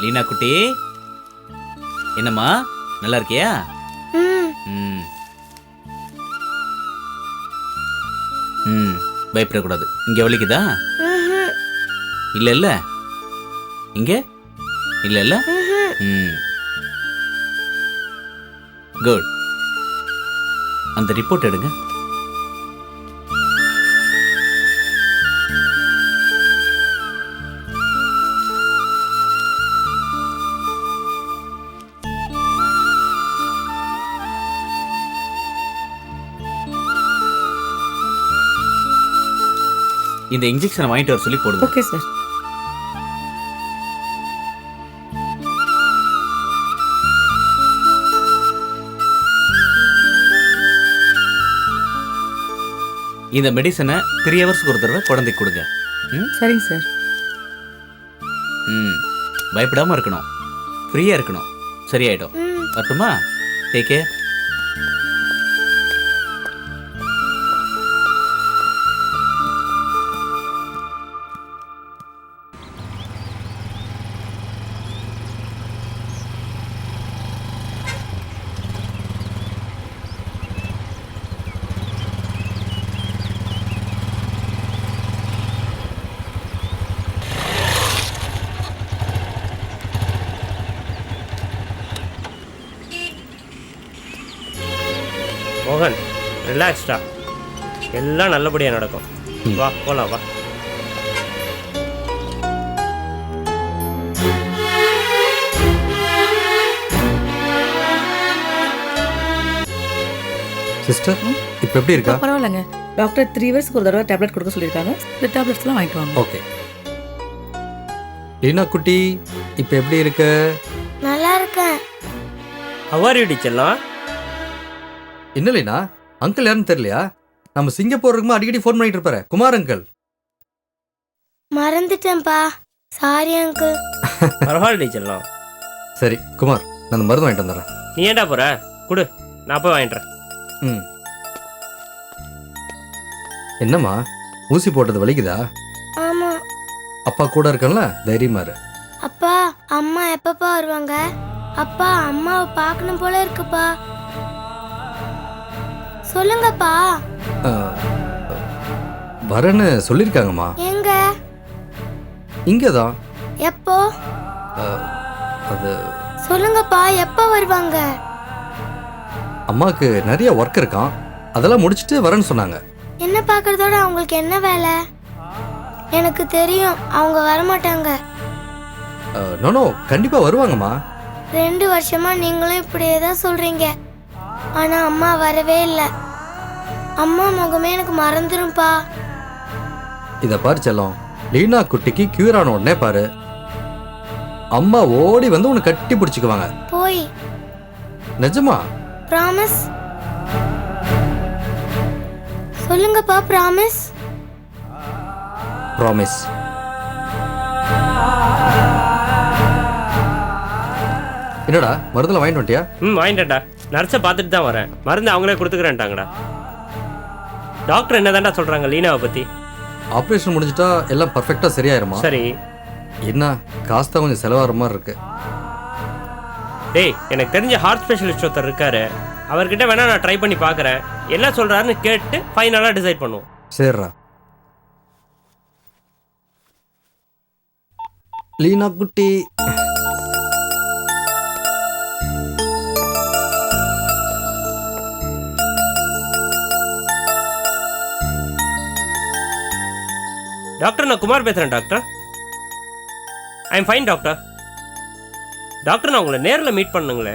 லீனா குட்டி. என்னம்மா நல்லா இருக்கியா? ம். ம். பயப்படக்கூடாது. இங்கே வலிக்குதா? இல்லை இல்லை இங்கே? இல்லை இல்லை. ம். குட். அந்த ரிப்போர்ட் எடுங்க. இந்த இன்ஜெக்ஷனை வாங்கிட்டு வர சொல்லி போடுங்க. ஓகே சார் இந்த மெடிசனை த்ரீ ஹவர்ஸ்க்கு ஒரு தடவை குழந்தைக்கு கொடுங்க. ம்? சரிங்க சார் ம். பயப்படாமல் இருக்கணும். ஃப்ரீயாக இருக்கணும். சரியாயிடும். வரட்டுமா? டேக் கேர் ரிலாக்ஸ்டா எல்லாம் நல்லபடியாக நடக்கும். வா போலாம் வா. சிஸ்டர் இப்போ எப்படி இருக்கா? பரவாயில்லைங்க. டாக்டர் த்ரீ இயர்ஸ்க்கு ஒரு தடவை டேப்லெட் கொடுக்க சொல்லியிருக்காங்க. இந்த டேப்லெட்ஸ்லாம் வாங்கிட்டு வாங்க. ஓகே லீனா குட்டி இப்போ எப்படி இருக்க? நல்லா இருக்கேன். ஹவாரி டீச்சர்லாம் என்ன லீனா? அங்கிள் யாருன்னு தெரியலையா? நம்ம சிங்கப்பூர் இருக்கும்போது அடிக்கடி ஃபோன் பண்ணிட்டு இருப்பாரு. குமார் அங்கிள். மறந்துட்டேன்ப்பா. சாரி அங்கிள் பரவாயில்ல டீச்சர்லாம் சரி குமார் நான் அந்த மருந்து வாங்கிட்டு வந்துடுறேன். நீ ஏன்டா போற? கொடு நான் போய் வாங்கிட்டுறேன் ம். என்னம்மா ஊசி போட்டது வலிக்குதா? ஆமா. அப்பா கூட இருக்கல தைரியமா இரு. அப்பா அம்மா எப்பப்பா வருவாங்க? அப்பா அம்மாவை பார்க்கணும் போல இருக்குப்பா. சொல்லுங்கப்பா. வரேன்னு சொல்லியிருக்காங்கம்மா எங்க? இங்கே தான் எப்போ அது சொல்லுங்கப்பா எப்போ வருவாங்க? அம்மாவுக்கு நிறைய ஒர்க் இருக்கான் அதெல்லாம் முடிச்சுட்டு வரேன்னு சொன்னாங்க. என்ன பார்க்கறதோட அவங்களுக்கு என்ன வேலை? எனக்கு தெரியும் அவங்க வரமாட்டாங்க. நோனோ கண்டிப்பாக வருவாங்கம்மா. ரெண்டு வருஷமா நீங்களும் இப்படியே தான் சொல்றீங்க. ஆனா அம்மா வரவே இல்லை. அம்மா முகமே எனக்கு மறந்துரும்ப்பா இதை பாரு செல்லம். லீனா குட்டிக்கு கியூர் ஆன உடனே பாரு. அம்மா ஓடி வந்து உன்னை கட்டி பிடிச்சிக்குவாங்க. போய். நிஜமா? ப்ராமிஸ் சொல்லுங்கப்பா ப்ராமிஸ் ப்ராமிஸ் என்னடா மருந்துல வாங்கிட்டு வந்துட்டியா? ம் வாங்கிட்டேன்டா. நர்ஸை பார்த்துட்டு தான் வரேன். மருந்து அவங்களே கொடுத்துக்கிறேன்ட்டாங்கடா. டாக்டர் என்னதான்டா சொல்கிறாங்க லீனாவை பற்றி ஆப்ரேஷன் முடிஞ்சிட்டா எல்லாம் பர்ஃபெக்டாக சரியாயிருமா? சரி. என்ன காசு தான் கொஞ்சம் செலவாகிற மாதிரி இருக்கு. டேய் எனக்கு தெரிஞ்ச ஹார்ட் ஸ்பெஷலிஸ்ட் ஒருத்தர் இருக்காரு. அவர்கிட்ட வேணா நான் ட்ரை பண்ணி பார்க்குறேன். என்ன சொல்கிறாருன்னு கேட்டு ஃபைனலாக டிசைட் பண்ணுவோம். சரிடா. லீனா குட்டி. டாக்டர் நான் குமார் பேசுகிறேன் doctor. I am fine doctor. Doctor நான் உங்களை நேரில் மீட் பண்ணுங்களே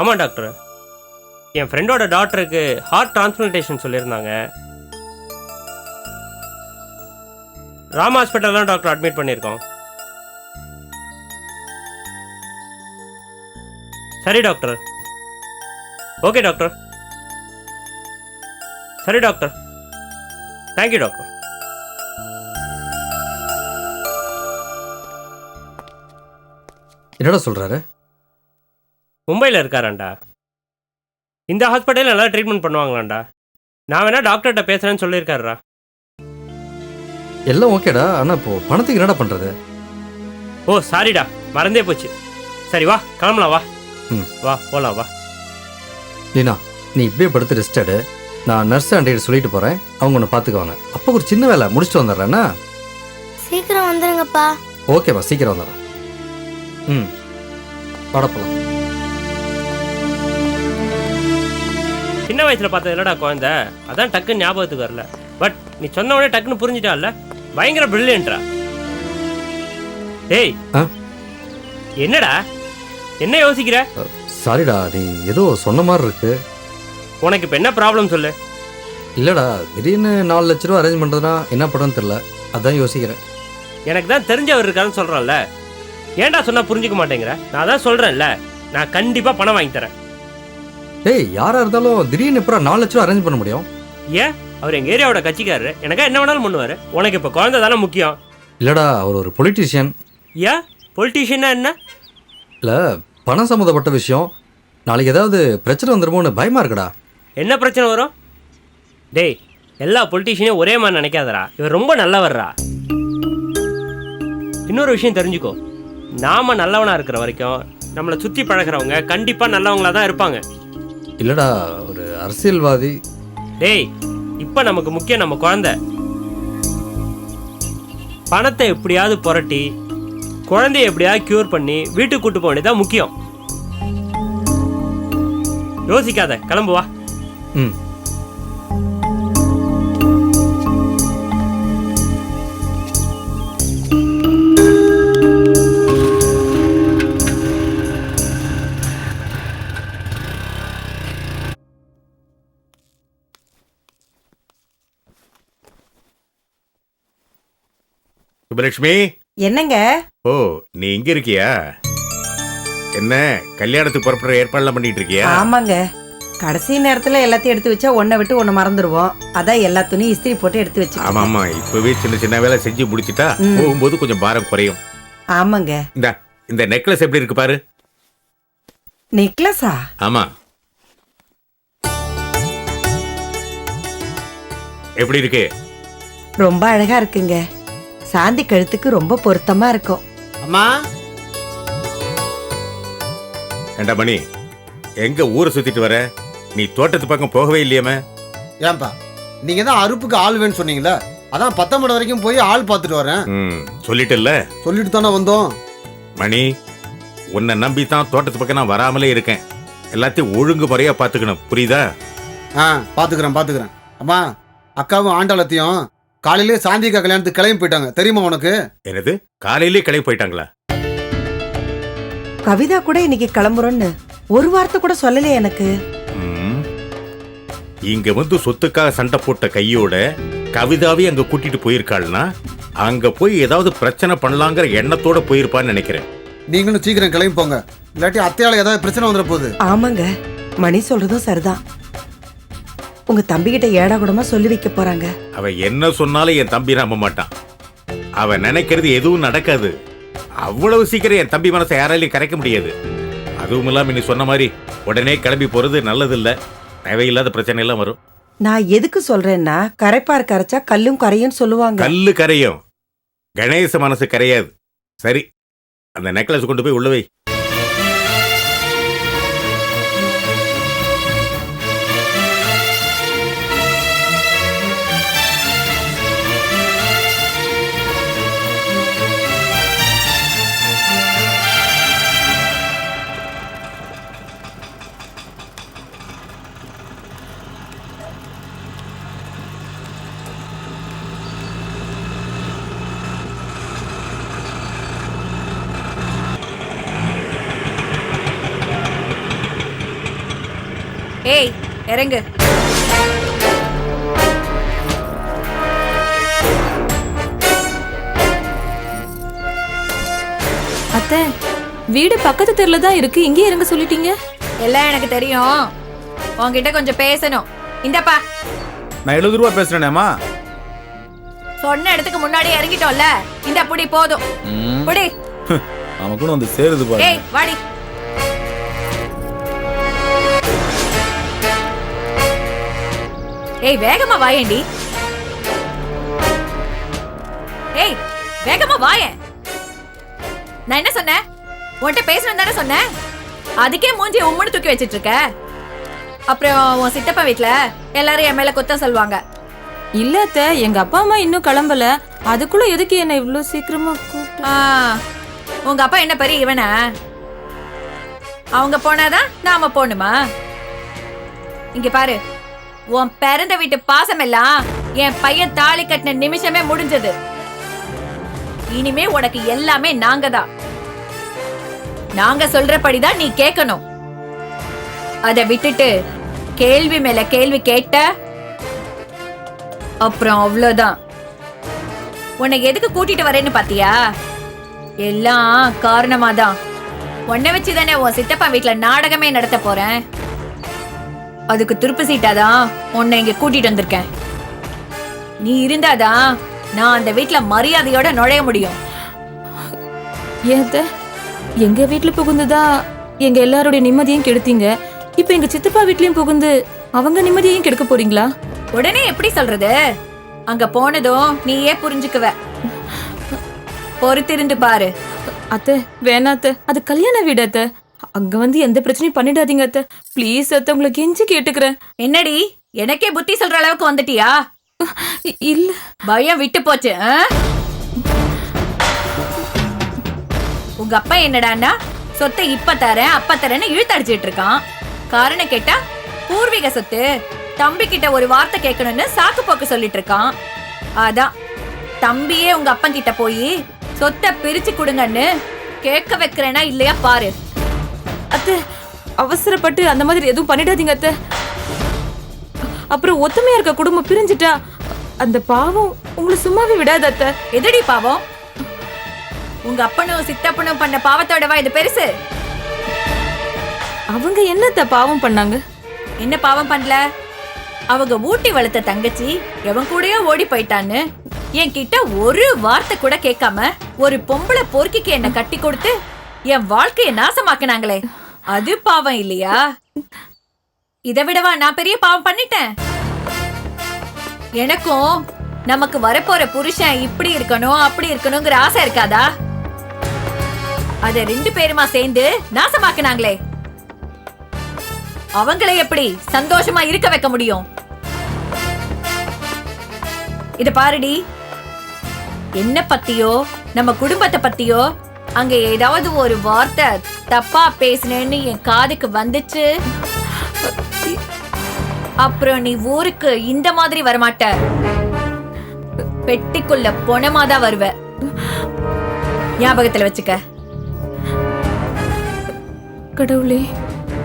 ஆமாம் டாக்டர். என் ஃப்ரெண்டோட டாக்டருக்கு ஹார்ட் டிரான்ஸ்பிளான்டேஷன் சொல்லியிருந்தாங்க. ராமா ஹாஸ்பிட்டல் தான் டாக்டர் அட்மிட் பண்ணியிருக்கோம். சரி டாக்டர் ஓகே டாக்டர் சரி டாக்டர் தேங்க்யூ டாக்டர் என்னடா சொல்றாரு? மும்பையில் இருக்காராண்டா இந்த ஹாஸ்பிட்டலில் நல்லா ட்ரீட்மெண்ட் பண்ணுவாங்களாண்டா நான் வேணா டாக்டர்கிட்ட பேசுகிறேன்னு சொல்லியிருக்காருடா. எல்லாம் ஓகேடா ஆனால் இப்போ பணத்துக்கு என்னடா பண்ணுறது ஓ சாரிடா மறந்தே போச்சு. சரி வா கிளம்பலாம் வா. ம். வா போலாம் வா. லீனா நீ இப்படியே படுத்து ரெஸ்ட் எடு. நான் நர்ஸ் ஆண்டி சொல்லிட்டு போகிறேன் அவங்க ஒன்று பார்த்துக்குவாங்க. அப்போ ஒரு சின்ன வேலை முடிச்சுட்டு வந்துடுறேன்னா சீக்கிரம் வந்துருங்கப்பா. ஓகேம்மா சீக்கிரம் வந்துடுறேன். ம். படப்பலாம் சின்ன வயசுல பார்த்தது இல்லடா குழந்தை. அதான் டக்குன்னு ஞாபகத்துக்கு வரல. பட் நீ சொன்ன உடனே டக்குன்னு புரிஞ்சிட்டால பயங்கர பிரில்லியன்ட்ரா டேய். ஆ? என்னடா? என்ன யோசிக்கிற? சாரிடா நீ ஏதோ சொன்ன மாதிரி இருக்கு. உனக்கு இப்போ என்ன ப்ராப்ளம் சொல்லு. இல்லைடா திடீர்னு நாலு லட்ச ரூபா அரேஞ்ச் பண்ணுறதுனா என்ன பண்ணுறதுன்னு தெரில அதான் யோசிக்கிறேன். எனக்கு தான் தெரிஞ்சவர் இருக்காருன்னு சொல்கிறேன்ல ஏன்டா சொன்னா புரிஞ்சுக்க மாட்டேங்கிற? நான் தான் சொல்கிறேன்ல நான் கண்டிப்பாக பணம் வாங்கி தரேன். டேய் யாராக இருந்தாலும் திடீர்னு எப்பறம் நாலு லட்ச ரூபா அரேஞ்ச் பண்ண முடியும்? ஏன்? அவர் எங்கள் ஏரியாவோட கட்சிக்காரரு. எனக்கா என்ன வேணாலும் பண்ணுவார். உனக்கு இப்போ குழந்தை தானே முக்கியம். இல்லைடா அவர் ஒரு பொலிட்டீஷியன் ஏன்? பொலிட்டீஷியனா என்ன? இல்லை பணம் சம்மந்தப்பட்ட விஷயம். நாளைக்கு ஏதாவது பிரச்சனை வந்துருமோன்னு பயமாக இருக்குடா. என்ன பிரச்சனை வரும்? டேய் எல்லா பொலிட்டீஷியனையும் ஒரே மாதிரி நினைக்காதடா. இவர் ரொம்ப நல்லவர்ரா. இன்னொரு விஷயம் தெரிஞ்சுக்கோ. நாம நல்லவனா இருக்கிற வரைக்கும் நம்மளை சுற்றி பழகுறவங்க கண்டிப்பாக நல்லவங்களா தான் இருப்பாங்க. இல்லைடா ஒரு அரசியல்வாதி. டேய் இப்போ நமக்கு முக்கியம் நம்ம குழந்தை. பணத்தை எப்படியாவது புரட்டி குழந்தைய எப்படியா க்யூர் பண்ணி வீட்டுக்கு கூட்டு போக வேண்டியதான் முக்கியம். யோசிக்காத கிளம்புவா ம். சுபலட்சுமி என்னங்க? ஓ நீ இங்க இருக்கியா? என்ன கல்யாணத்துக்கு புறப்படுற ஏற்பாடுலாம் பண்ணிட்டு இருக்கியா ஆமாங்க. கடைசி நேரத்துல எல்லாத்தையும் எடுத்து வச்சா ஒன்னை விட்டு ஒன்னு மறந்துடுவோம் அதான் எல்லா துணியும் இஸ்திரி போட்டு எடுத்து ஆமா வச்சு ஆமா இப்பவே சின்ன சின்ன வேலை செஞ்சு முடிச்சிட்டா. போகும்போது கொஞ்சம் பாரம் குறையும். ஆமாங்க. இந்த இந்த நெக்லஸ் எப்படி இருக்கு பாரு? நெக்லஸா? ஆமா. எப்படி இருக்கு? ரொம்ப அழகா இருக்குங்க. சாந்தி கழுத்துக்கு ரொம்ப பொருத்தமா இருக்கும். அம்மா? ஏண்டா மணி எங்க ஊரை சுத்திட்டு வர? நீ தோட்டத்து பக்கம் போகவே இல்லையாமே ஏன்பா நீங்க தான் அறுப்புக்கு ஆள் வேணும்னு சொன்னீங்களே அதான் பத்தொன்பது வரைக்கும் போய் ஆள் பார்த்துட்டு வரேன். ம் சொல்லிட்டல்ல? சொல்லிட்டு தானே வந்தோம். மணி உன்னை நம்பி தான் தோட்டத்து பக்கம் நான் வராமலே இருக்கேன். எல்லாத்தையும் ஒழுங்கு முறையா பாத்துக்கணும் புரியுதா? ஆ பாத்துக்கிறேன் பாத்துக்கிறேன் அம்மா அக்காவும் ஆண்டாளத்தையும் காலையிலே சாந்திக்கா கல்யாணத்துக்கு கிளம்பி போயிட்டாங்க. தெரியுமா உனக்கு? என்னது? காலையிலே கிளம்பி போயிட்டாங்களா? கவிதா கூட இன்னைக்கு கிளம்புறோன்னு ஒரு வார்த்தை கூட சொல்லலையே எனக்கு. ம். இங்க வந்து சொத்துக்காக சண்டை போட்ட கையோட கவிதாவே அங்க கூட்டிட்டு போயிருக்காள்னா அங்க போய் ஏதாவது பிரச்சனை பண்ணலாங்கிற எண்ணத்தோட போயிருப்பான்னு நினைக்கிறேன். நீங்களும் சீக்கிரம் கிளம்பி போங்க. இல்லாட்டி அத்தையால ஏதாவது பிரச்சனை வந்துட போகுது. ஆமாங்க. மணி சொல்றதும் சரிதான். உங்க தம்பிகிட்ட ஏடா கூடமா சொல்லி வைக்க போறாங்க. அவ என்ன சொன்னாலும் என் தம்பி நம்ப மாட்டான். அவ நினைக்கிறது எதுவும் நடக்காது. அவ்வளவு சீக்கிரம் என் தம்பி மனசை யாராலையும் கரைக்க முடியாது. அதுவும் இல்லாம நீ சொன்ன மாதிரி உடனே கிளம்பி போறது நல்லது இல்ல தேவையில்லாத பிரச்சனை எல்லாம் வரும். நான் எதுக்கு சொல்றேன்னா கரைப்பார் கரைச்சா கல்லும் கரையும் சொல்லுவாங்க. கல்லு கரையும். கணேச மனசு கரையாது. சரி அந்த நெக்லஸ் கொண்டு போய் உள்ள வை. இறங்கு. அத்தை வீடு பக்கத்து தெருல தான் இருக்கு. இங்கே இறங்க சொல்லிட்டீங்க. எல்லாம் எனக்கு தெரியும். உன்கிட்ட கொஞ்சம் பேசணும். இந்தப்பா. நான் எழுபது ரூபா பேசுறேனேம்மா. சொன்ன இடத்துக்கு முன்னாடி இறங்கிட்டோம்ல. இந்த புடி போதும். புடி. நமக்கு வந்து சேருது பாரு ஏய் வாடி. ஏய் வேகமா வாயேண்டி ஏய் வேகமா வாயேன் நான் என்ன சொன்னேன்? உன்கிட்ட பேசணும் தானே சொன்னேன்? அதுக்கே மூஞ்சி உம்முன்னு தூக்கி வச்சிட்டு இருக்க அப்புறம் உன் சித்தப்பா வீட்ல எல்லாரும் என் மேல குத்தம் சொல்லுவாங்க. இல்ல அத்தை எங்க அப்பா அம்மா இன்னும் கிளம்பல. அதுக்குள்ள எதுக்கு என்ன இவ்ளோ சீக்கிரமா கூப்பிட்டு ஆ, உங்க அப்பா என்ன பெரிய இவனா? அவங்க போனாதான் நாம போகணுமா? இங்க பாரு உன் பிறந்த வீட்டு பாசம் எல்லாம் என் பையன் தாலி கட்டின நிமிஷமே முடிஞ்சது. இனிமே உனக்கு எல்லாமே நாங்க தான் நாங்க சொல்றபடிதான் நீ கேட்கணும். அத விட்டுட்டு கேள்வி மேல கேள்வி கேட்ட அப்புறம் அவ்வளோதான். உன்னை எதுக்கு கூட்டிட்டு வரேன்னு பாத்தியா? எல்லாம் காரணமாதான். உன்னை வச்சு தானே உன் சித்தப்பா வீட்டில் நாடகமே நடத்த போறேன். அதுக்கு துருப்பு சீட்டாதான் உன்னை இங்க கூட்டிட்டு வந்திருக்கேன். நீ இருந்தாதான் நான் அந்த வீட்ல மரியாதையோட நுழைய முடியும். ஏன் அத்தை எங்க வீட்ல புகுந்துதா எங்க எல்லாருடைய நிம்மதியும் கெடுத்தீங்க? இப்ப எங்க சித்தப்பா வீட்லயும் புகுந்து அவங்க நிம்மதியையும் கெடுக்க போறீங்களா? உடனே எப்படி சொல்றது? அங்க போனதும் நீயே புரிஞ்சுக்குவ. பொறுத்திருந்து பாரு. அத்தை வேணா அத்தை அது கல்யாண வீடு அத்தை. அங்க வந்து எந்த பிரச்சனையும் பண்ணிடாதீங்க அத்தை. ப்ளீஸ் அத்தை உங்களை கெஞ்சி கேட்டுக்கிறேன். என்னடி? எனக்கே புத்தி சொல்ற அளவுக்கு வந்துட்டியா? இல்ல. பயம் விட்டு போச்சு? உங்க அப்பா என்னடான்னா சொத்தை இப்ப தரேன் அப்ப தரேன்னு இழுத்தடிச்சிட்டு இருக்கான். காரணம் கேட்டா பூர்வீக சொத்து. தம்பி கிட்ட ஒரு வார்த்தை கேட்கணும்னு சாக்கு போக்கு சொல்லிட்டு இருக்கான். அதான் தம்பியே உங்க அப்பன் கிட்ட போய் சொத்தை பிரிச்சு கொடுங்கன்னு கேட்க வைக்கிறேனா இல்லையா பாரு. அத்தை அவசரப்பட்டு அந்த மாதிரி எதுவும் பண்ணிடாதீங்க அத்தை. அப்புறம் ஒத்துமையா இருக்க குடும்பம் பிரிஞ்சுட்டா அந்த பாவம் உங்களை சும்மாவே விடாது அத்தை. எதடி பாவம்? உங்க அப்பனும் சித்தப்பனும் பண்ண பாவத்தோடவா இது பெருசு? அவங்க என்னத்த பாவம் பண்ணாங்க? என்ன பாவம் பண்ணல? அவங்க ஊட்டி வளர்த்த தங்கச்சி எவன் கூடயோ ஓடி போயிட்டான்னு என்கிட்ட ஒரு வார்த்தை கூட கேட்காம ஒரு பொம்பளை பொறுக்கிக்கு என்ன கட்டி கொடுத்து என் வாழ்க்கையை நாசமாக்குனாங்களே. அது பாவம் இல்லையா? இதை விடவா நான் பெரிய பாவம் பண்ணிட்டேன். எனக்கும் நமக்கு வரப்போற புருஷன் இப்படி இருக்கணும் அப்படி இருக்கணுங்கிற ஆசை இருக்காதா? அத ரெண்டு பேருமா சேர்ந்து நாசமாக்குனாங்களே. அவங்களை எப்படி சந்தோஷமா இருக்க வைக்க முடியும்? இத பாருடி. என்ன பத்தியோ நம்ம குடும்பத்தை பத்தியோ அங்க ஏதாவது ஒரு வார்த்தை தப்பா பேசினேன்னு என் காதுக்கு வந்துச்சு? அப்புறம் நீ ஊருக்கு இந்த மாதிரி வரமாட்ட. பெட்டிக்குள்ள பொணமாதான் வருவ. ஞாபகத்துல வச்சுக்க. கடவுளே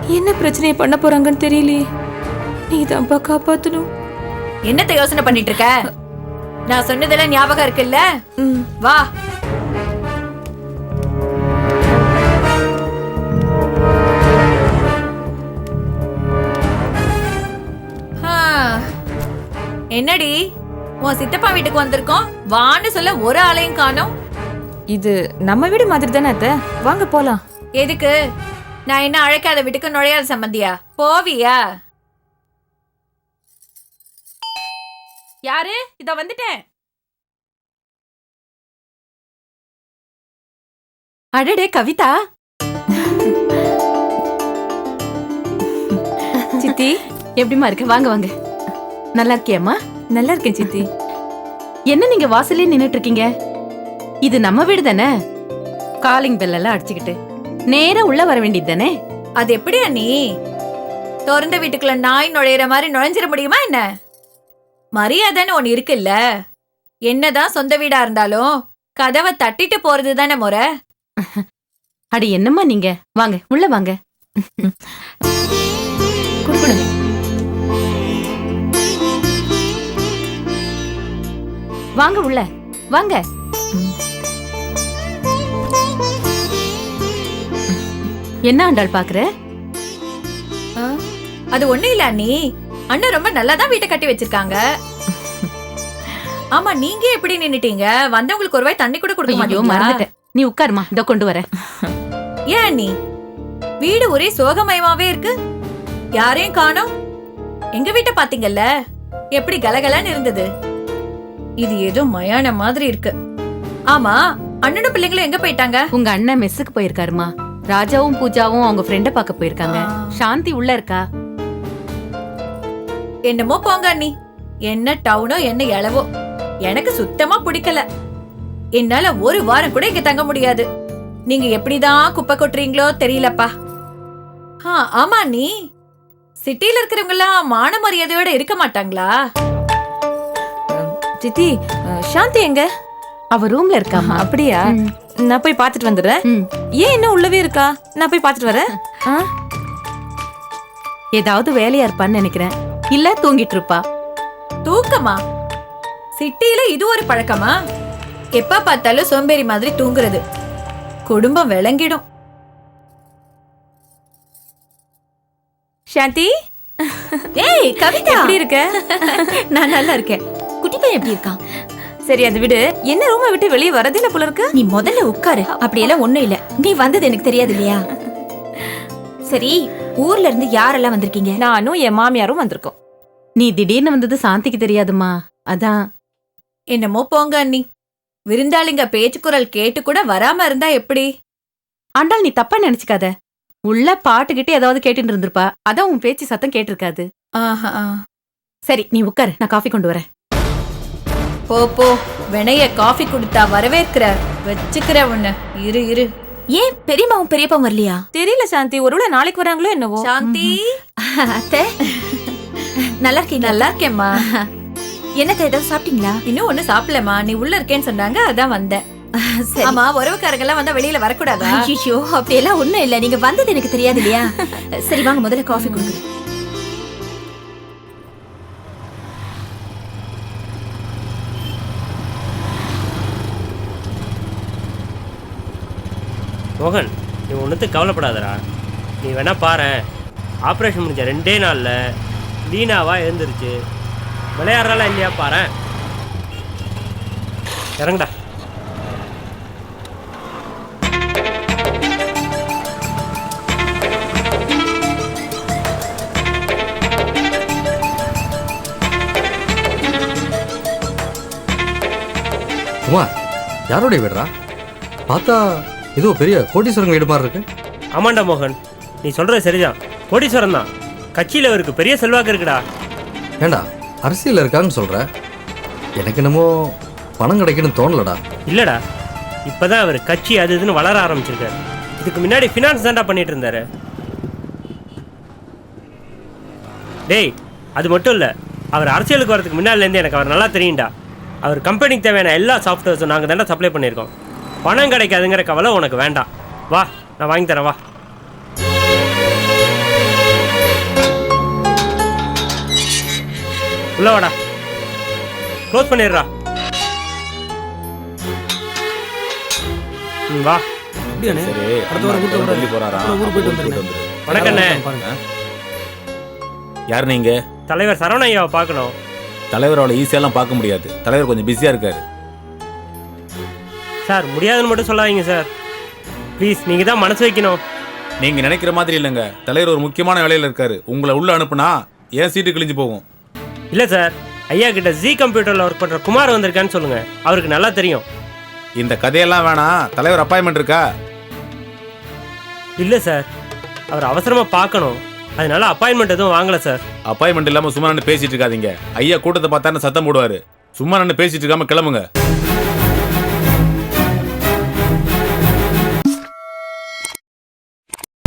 என்ன பிரச்சனையை பண்ண போறாங்கன்னு தெரியலையே. நீ தான்ப்பா காப்பாத்தணும். என்னத்த யோசனை பண்ணிட்டு இருக்க? நான் சொன்னதெல்லாம் ஞாபகம் இருக்குல்ல? வா. என்னடி? உன் சித்தப்பா வீட்டுக்கு வந்திருக்கோம். வான்னு சொல்ல ஒரு ஆளையும் காணோம். இது நம்ம வீடு மாதிரி தானே அத்தை? வாங்க போலாம். எதுக்கு? நான் என்ன அழைக்காத வீட்டுக்கு நுழையாத சம்பந்தியா? போவியா? யாரு? இத வந்துட்டேன். அடடே கவிதா. சித்தி எப்படிமா இருக்க? வாங்க வாங்க. நல்லா இருக்கியாம்மா? நல்லா இருக்கேன் சித்தி. என்ன நீங்க வாசல்லே நின்னுட்டு இருக்கீங்க இது நம்ம வீடு தானே? காலிங் பெல் எல்லாம் அடிச்சுக்கிட்டு. நேரா உள்ள வர வேண்டியது தானே? அது எப்படியா நீ திறந்த வீட்டுக்குள்ள நாய் நுழையிற மாதிரி நுழைஞ்சிட முடியுமா என்ன? மரியாதைன்னு ஒண்ணு இருக்குல்ல. என்னதான் சொந்த வீடா இருந்தாலும் கதவை தட்டிட்டு போறது தானே முறை? அடி என்னம்மா நீங்க? வாங்க உள்ள வாங்க. குடு, வாங்க உள்ள வாங்க. என்ன ஆண்டாள் பாக்குற? அது ஒண்ணு இல்ல அண்ணி. அண்ணன் ரொம்ப நல்லா தான் வீட்டை கட்டி வச்சிருக்காங்க. ஆமா நீங்க எப்படி நின்னுட்டீங்க? வந்தவங்களுக்கு ஒரு வாய் தண்ணி கூட கொடுக்க மாட்டீங்களா? மறந்துட்டேன். நீ உட்காருமா இதோ கொண்டு வரேன். ஏன் அண்ணி? வீடு ஒரே சோகமயமாவே இருக்கு. யாரையும் காணோம். எங்க வீட்டை பாத்தீங்கல்ல எப்படி கலகலன்னு இருந்தது. இது ஏதோ மயான மாதிரி இருக்கு. ஆமா அண்ணனும் பிள்ளைங்களும் எங்க போயிட்டாங்க? உங்க அண்ணன் மெஸ்ஸுக்கு போயிருக்காருமா. ராஜாவும் பூஜாவும் அவங்க ஃப்ரெண்ட பார்க்க போயிருக்காங்க. சாந்தி உள்ள இருக்கா? என்னமோ போங்க அண்ணி. என்ன டவுனோ என்ன இளவோ. எனக்கு சுத்தமா பிடிக்கல. என்னால ஒரு வாரம் கூட இங்க தங்க முடியாது. நீங்க எப்படிதான் குப்பை கொட்டுறீங்களோ தெரியலப்பா. ஆமா நீ சிட்டில இருக்கிறவங்க எல்லாம் மான மரியாதையோட இருக்க மாட்டாங்களா? சித்தி சாந்தி எங்க? அவ ரூம்ல இருக்காமா அப்படியா? நான் போய் பார்த்துட்டு வந்துடுறேன். ஏன் இன்னும் உள்ளவே இருக்கா? நான் போய் பார்த்துட்டு வரேன்? ஏதாவது வேலையா இருப்பான்னு நினைக்கிறேன். இல்ல தூங்கிட்டு இருப்பா. தூக்கமா? சிட்டில இது ஒரு பழக்கமா? எப்ப பார்த்தாலும் சோம்பேறி மாதிரி தூங்குறது. குடும்பம் விளங்கிடும். சாந்தி? ஏய் கவிதா! எப்படி இருக்க? நான் நல்லா இருக்கேன். குட்டி பையன் எப்படி இருக்கான்? சரி அதை விடு. என்ன ரூமை விட்டு வெளியே வரதில்ல போல இருக்கு? நீ முதல்ல உட்காரு. அப்படியெல்லாம் ஒண்ணும் இல்ல. நீ வந்தது எனக்கு தெரியாது இல்லையா? சரி ஊர்ல இருந்து யாரெல்லாம் வந்திருக்கீங்க? நானும் என் மாமியாரும் வந்திருக்கோம். நீ திடீர்னு வந்தது சாந்திக்கு தெரியாதுமா? அதான். என்னமோ போங்க அண்ணி. விருந்தாளிங்க பேச்சுக்குரல் கேட்டு கூட வராம இருந்தா எப்படி? ஆண்டாள் நீ தப்பா நினைச்சுக்காத. உள்ள பாட்டுக்கிட்டு ஏதாவது கேட்டுட்டு இருந்திருப்பா. அதான் உன் பேச்சு சத்தம் கேட்டிருக்காது. ஆஹா. சரி நீ உட்காரு. நான் காஃபி கொண்டு வரேன். போ போ. வினைய காஃபி கொடுத்தா வரவேற்கிற வச்சுக்கிற உன்ன இரு இரு. ஏன் பெரியம்மாவும் பெரியப்பாவும் வரலையா? தெரியல சாந்தி. ஒருவேளை நாளைக்கு வராங்களோ என்னவோ? சாந்தி. அத்தை. நல்லா இருக்கீங்க நல்லா இருக்கேம்மா. என்னத்தை ஏதாவது சாப்பிட்டீங்களா? இன்னும் ஒண்ணு சாப்பிடலம்மா. நீ உள்ள இருக்கேன்னு சொன்னாங்க அதான் வந்தேன். ஆமா உறவுக்காரங்க எல்லாம் வந்தா வெளியில வரக்கூடாதா? ஐயோ அப்படியெல்லாம் ஒண்ணும் இல்ல. நீங்க வந்தது எனக்கு தெரியாது இல்லையா? சரி வாங்க முதல்ல காஃபி கொடுங்க மோகன் நீ ஒன்றுத்துக்கு கவலைப்படாதடா. நீ வேணா பாரு. ஆப்ரேஷன் முடிஞ்ச ரெண்டே நாளில் லீனாவா எழுந்துருச்சு. விளையாடுறாளா இல்லையா பாரு. இறங்கடா. குமார் யாருடைய வீடுறா? பார்த்தா ஏதோ பெரிய கோட்டீஸ்வரங்க வீடு மாதிரி இருக்கு. ஆமாண்டா மோகன் நீ சொல்கிறது சரிதான். கோடீஸ்வரன் தான். கட்சியில் அவருக்கு பெரிய செல்வாக்கு இருக்குடா. ஏண்டா அரசியல் இருக்கான்னு சொல்ற? எனக்கு என்னமோ பணம் கிடைக்குன்னு தோணலடா. இல்லைடா இப்போதான் அவர் கட்சி அது இதுன்னு வளர ஆரம்பிச்சிருக்காரு. இதுக்கு முன்னாடி ஃபினான்ஸ் தான்டா பண்ணிட்டு இருந்தாரு. டேய் அது மட்டும் இல்லை அவர் அரசியலுக்கு வரதுக்கு முன்னாடிலேருந்து எனக்கு அவர் நல்லா தெரியும்டா. அவர் கம்பெனிக்கு தேவையான எல்லா சாஃப்ட்வேர்ஸும் நாங்கள் தாண்டா சப்ளை பண்ணியிருக்கோம். பணம் கிடைக்காதுங்கிற கவலை உனக்கு வேண்டாம். வா நான் வாங்கி தரேன் வா. உள்ள வாடா. க்ளோஸ் பண்ணிடுறா. ம் வா. சரி அடுத்த டெல்லி போறாரா போயிட்டு வணக்கண்ணே யார் நீங்க? தலைவர் சரவணையாவை பார்க்கணும். தலைவர் அவளை ஈஸியாலாம் பார்க்க முடியாது. தலைவர் கொஞ்சம் பிஸியா இருக்காரு. சார் முடியாதுன்னு மட்டும் சொல்லாதீங்க சார். ப்ளீஸ் நீங்கள் தான் மனசு வைக்கணும். நீங்க நினைக்கிற மாதிரி இல்லைங்க. தலைவர் ஒரு முக்கியமான வேலையில இருக்காரு. உங்களை உள்ள அனுப்புனா ஏன் சீட்டு கிழிஞ்சு போகும்? இல்லை சார் ஐயா கிட்ட ஜி கம்ப்யூட்டரில் ஒர்க் பண்ணுற குமார் வந்திருக்கான்னு சொல்லுங்கள் அவருக்கு நல்லா தெரியும். இந்த கதையெல்லாம் வேணாம் தலைவர் அப்பாயின்மெண்ட் இருக்கா? இல்லை சார் அவர் அவசரமாக பார்க்கணும். அதனால அப்பாயின்மெண்ட் எதுவும் வாங்கலை சார். அப்பாயின்மெண்ட் இல்லாம சும்மா நின்று பேசிட்டு இருக்காதீங்க. ஐயா கூட்டத்தை பார்த்தான்னு சத்தம் போடுவாரு. சும்மா நின்று பேசிட்டு இருக்காம கிளம்புங்க.